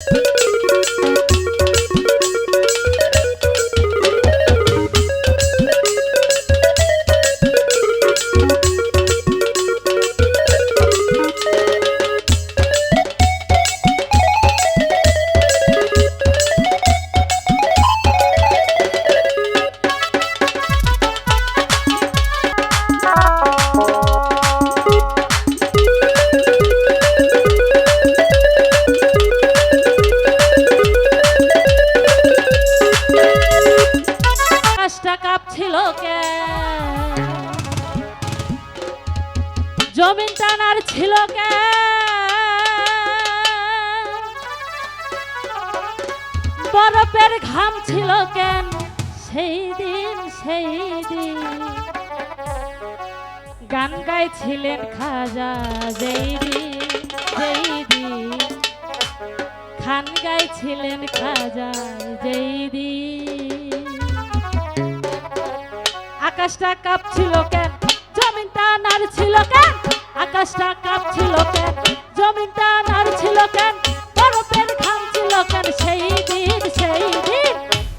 you আকাশটা কাঁপছিল কে? জমিন টানার ছিল কে? বরফের ঘাম ছিল কেন? সেই দিন সেই দিন। গান গাইছিলেন খাজা যেই দিন যেই দিন। খান গাইছিলেন খাজা যেই দিন। আকাশটা কাঁপছিল কেন? জমিনটা নাড়ছিল কেন? আকাশটা কাঁপছিল কেন? জমিনটা নাড়ছিল কেন? বরফের ঘাম ছিল কেন? সেই দিন সেই দিন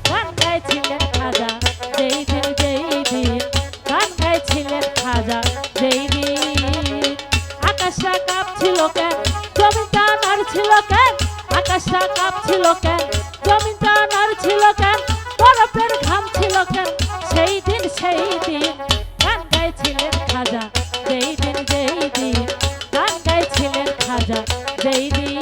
গান গাইছিলেন খাজা, যেই দিন যেই দিন গান গাইছিলেন খাজা, যেই দিন আকাশটা কাঁপছিল কেন? জমিনটা নাড়ছিল কেন? আকাশটা কাঁপছিল কেন? জমিনটা নাড়ছিল কেন? বরফের ঘাম ছিল কেন? সেই সেই দিন গান গাইছিলেন খাজা যেই দিন যেই দিন গান গাইছিলেন খাজা যেই দিন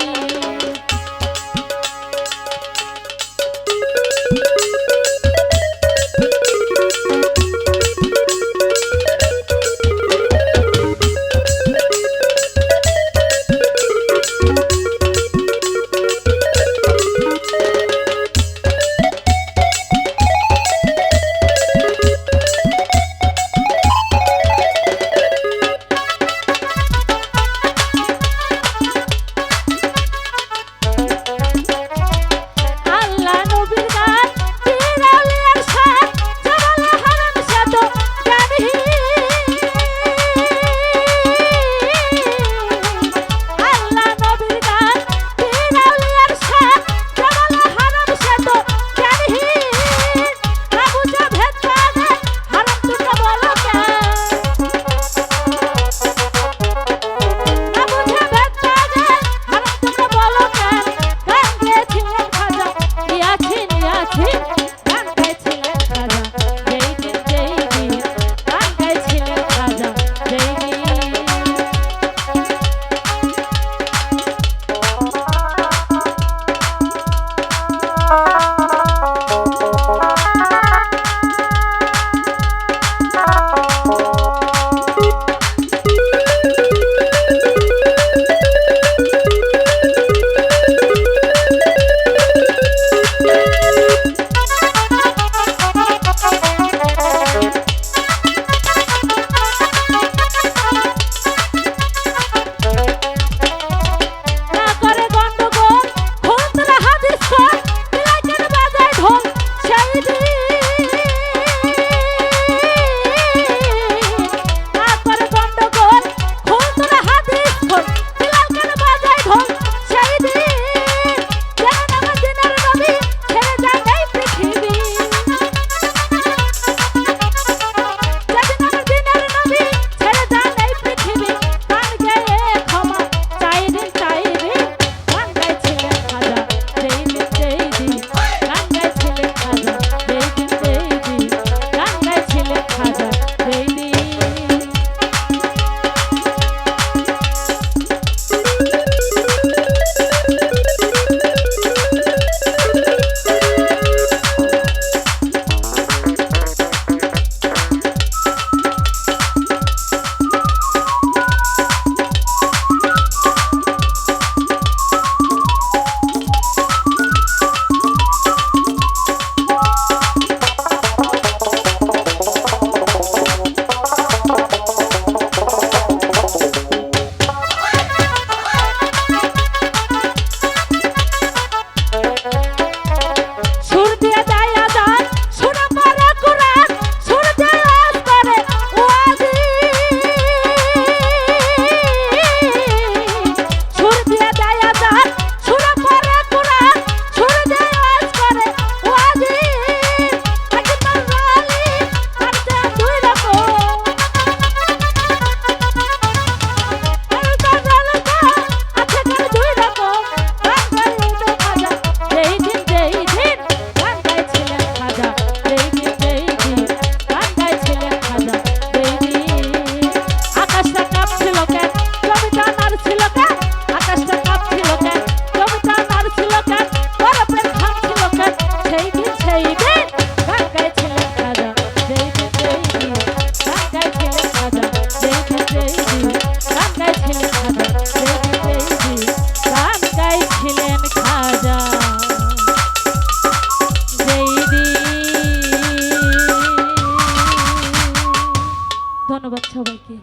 ধন্যবাদ সবাইকে।